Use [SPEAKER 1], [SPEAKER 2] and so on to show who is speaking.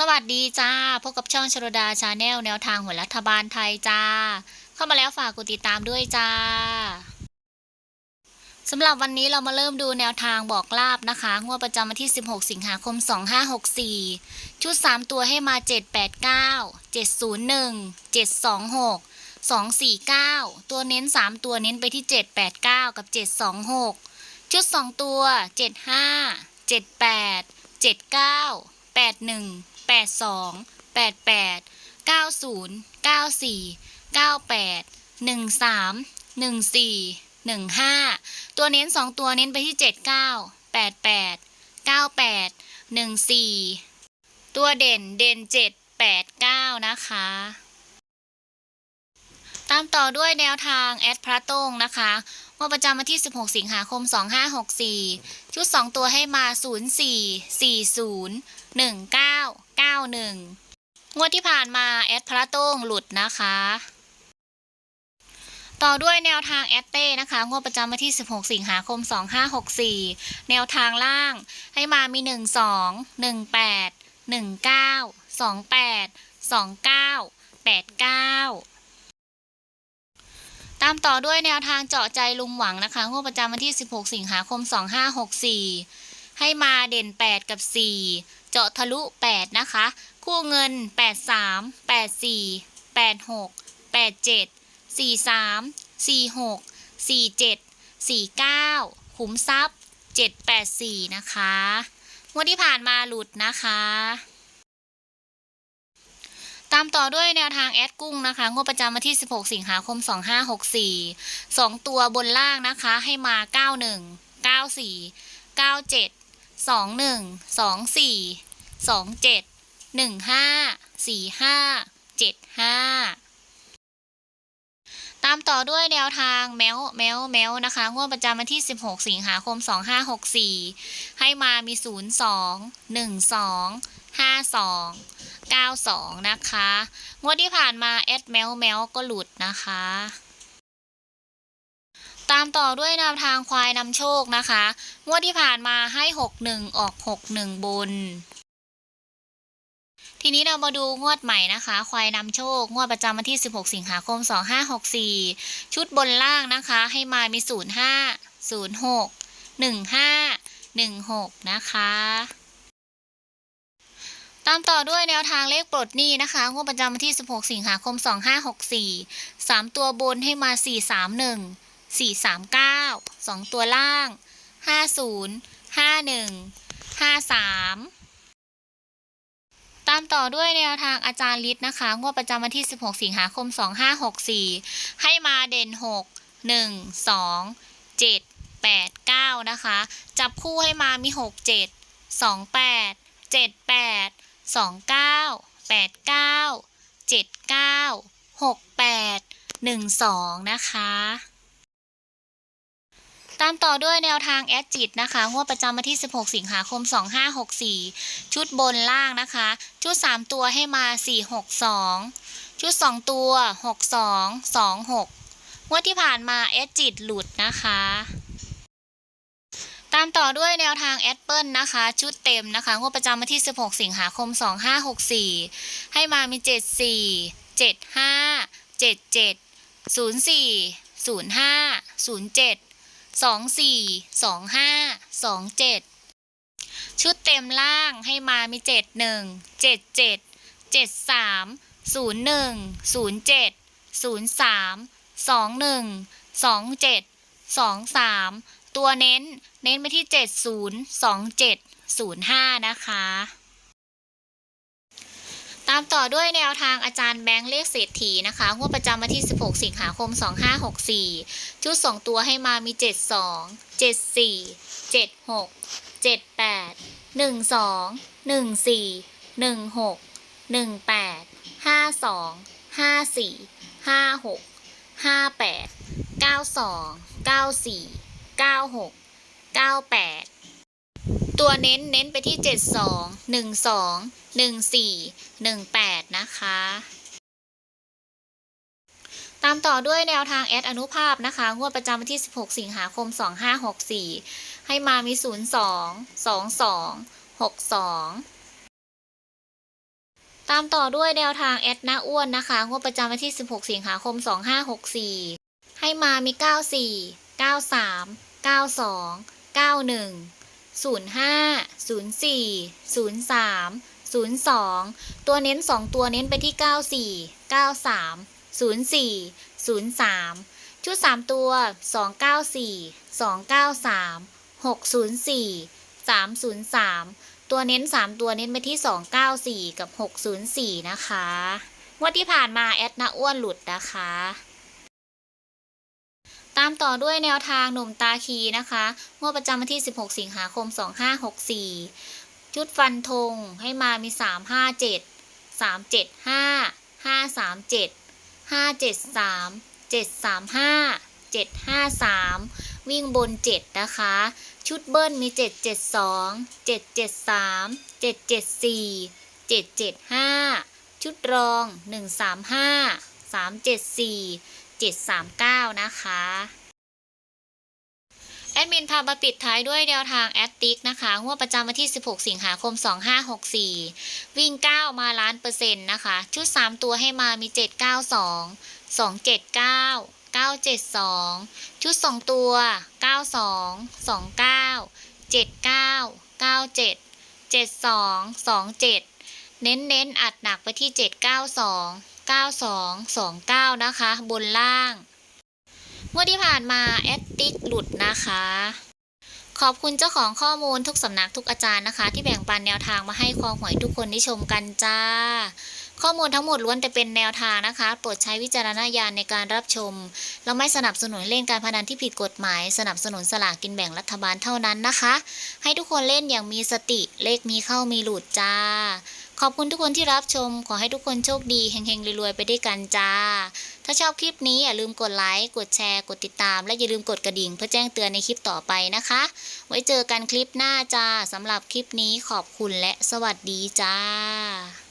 [SPEAKER 1] สวัสดีจ้า พบกับช่องชรดาชาแนลแนวทางหัวรัฐบาลไทยจ้า เข้ามาแล้วฝากกดติดตามด้วยจ้าสำหรับวันนี้เรามาเริ่มดูแนวทางบอกลาบนะคะ งวดประจำวันที่ 16 สิงหาคม 2564 ชุด 3 ตัวให้มา 789 701 726 249 ตัวเน้น 3 ตัวเน้นไปที่ 789 กับ 726 ชุด 2 ตัว 75 78 79 81 82 88 90 94 98 13 14 15 ตัวเน้น 2 ตัวเน้นไปที่ 79 88 98 14 ตัวเด่นเด่น 7 8 9 นะคะ ตามต่อด้วยแนวทางแอดพระตงนะคะ งวดประจำวันที่ 16 สิงหาคม 2564 ชุด 2 ตัวให้มา 04 40 1991 งวดที่ผ่านมาแอดพระโต้งหลุดนะคะ ต่อด้วยแนวทางแอดเต้นะคะ งวดประจำวันที่ 16 สิงหาคม 2564 แนวทางล่างให้มามี 12 18 19 28 29 89 ตามต่อด้วยแนวทางเจาะใจลุงหวังนะคะงวดประจำวันที่ 16 สิงหาคม 2564 ให้มาเด่น 8 กับ 4 เจาะทะลุ 8 นะคะ คู่เงิน 83 84 86 87 43 46 47 49 ขุมทรัพย์ 784 นะคะงวดที่ผ่านมาหลุดนะคะ ตามต่อด้วยแนวทางแอดกุ้งนะคะงวดประจำวันที่ 16 สิงหาคม 2564 2 ตัวบนล่างนะคะให้มา 91 94 97 21 24 27 15 45 75 ตามต่อด้วยแนวทางแมวแมวแมวนะคะงวดประจำวันที่ 16 สิงหาคม 2564 ให้มามี 02 12 52 92 นะคะ งวดที่ผ่านมาแอดแมวแมวก็หลุดนะคะ ตามต่อด้วยแนวทางควายนำโชคนะคะ งวดที่ผ่านมาให้ 61 ออก 61 บน ทีนี้เรามาดูงวดใหม่นะคะ ควายนำโชค งวดประจำวันที่ 16 สิงหาคม 2564 ชุดบนล่างนะคะ ให้มามี 05 06 15 16 นะคะ ตามต่อด้วยแนวทางเลขปลดหนี้นะคะงวดประจำวันที่ 16 สิงหาคม 2564 3 ตัวบนให้มา 431 439 2 ตัวล่าง 50 51 53 ตามต่อด้วยแนวทางอาจารย์ฤทธิ์นะคะ งวดประจำวันที่ 16 สิงหาคม 2564 ให้มาเด่น 6 1 2 7 8 9 นะคะ จับคู่ให้มามี 6 7 2 8 7 8 2 9 8 9 7 9 6 8 1 2 นะคะ ตามต่อด้วยแนวทางแอดจิตนะคะงวดประจำวันที่ 16 สิงหาคม 2564 ชุดบนล่างนะคะ ชุด 3 ตัวให้มา 462 ชุด 2 ตัว 62 26งวดที่ผ่านมาแอดจิตหลุดนะคะามต่อด้วยแนวทาง a d เปิลนะคะ ชุดเต็มนะคะ งวดประจำวันที่ 16 สิงหาคม 2564 ให้มามี 74 75 77 04 05 07 24 25 27 ชุดเต็มล่างให้มามี 71 77 73 01 07 03 21 27 23 ตัวเน้น เน้นไปที่เจ็ดศูนย์สองเจ็ดศูนย์ห้านะคะ ตามต่อด้วยแนวทางอาจารย์แบงค์เลขเศรษฐีนะคะงวดประจำวันที่ 16 สิงหาคม 2564 ชุด 2 ตัวให้มามี 72 74 76 78 12 14 16 18 52 54 56 58 92 94 96 98 ตัวเน้นเน้นไปที่ 72 12 14 18 นะคะ ตามต่อด้วยแนวทางแอดอนุภาพนะคะ งวดประจำวันที่ 16 สิงหาคม 2564 ให้มามี 02 22 62ตามต่อด้วยแนวทางแอดนาอ้วนนะคะงวดประจำวันที่ 16 สิงหาคม 2564 ให้มามี 94 93 92 91 05 04 03 02 ตัวเน้น 2 ตัวเน้นไปที่ 94 93 04 03 ชุด 3 ตัว 294 293 604 303 ตัวเน้น 3 ตัวเน้นไปที่ 294 กับ 604 นะคะงวดที่ผ่านมาแอดนาอ้วนหลุดนะคะ ตามต่อด้วยแนวทางหนุ่มตาคีนะคะงวดประจำวันที่ 16 สิงหาคม 2564 ชุดฟันธงให้มามี 357 375 537 573 735 753 วิ่งบน 7 นะคะ ชุดเบิ้ลมี 772 773 774 775 ชุดรอง 135 374 739 นะคะแอดมินพามาปิดท้ายด้วยแนวทางแอดติกนะคะงวดประจำวันที่ 16 สิงหาคม 2564 วิ่ง 9 มาล้านเปอร์เซ็นต์นะคะ ชุด 3 ตัวให้มามี 792 279 972 ชุด 2 ตัว 92 29 79 97 72 27 เน้นเน้นอัดหนักไปที่ 792 92 29 นะคะ บนล่างงวดที่ผ่านมาแอดติกหลุดนะคะ ขอบคุณเจ้าของข้อมูลทุกสำนักทุกอาจารย์นะคะ ที่แบ่งปันแนวทางมาให้คอหวยทุกคนได้ชมกันจ้า ข้อมูลทั้งหมดล้วนแต่เป็นแนวทางนะคะ โปรดใช้วิจารณญาณในการรับชม เราไม่สนับสนุนเล่นการพนันที่ผิดกฎหมาย สนับสนุนสลากกินแบ่งรัฐบาลเท่านั้นนะคะ ให้ทุกคนเล่นอย่างมีสติเลขมีเข้ามีหลุดจ้า ขอบคุณทุกคนที่รับชม ขอให้ทุกคนโชคดีเฮงๆรวยๆไปด้วยกันจ้า ถ้าชอบคลิปนี้อย่าลืมกดไลค์กดแชร์กดติดตาม และอย่าลืมกดกระดิ่งเพื่อแจ้งเตือนในคลิปต่อไปนะคะ ไว้เจอกันคลิปหน้าจ้าสำหรับคลิปนี้ขอบคุณและสวัสดีจ้า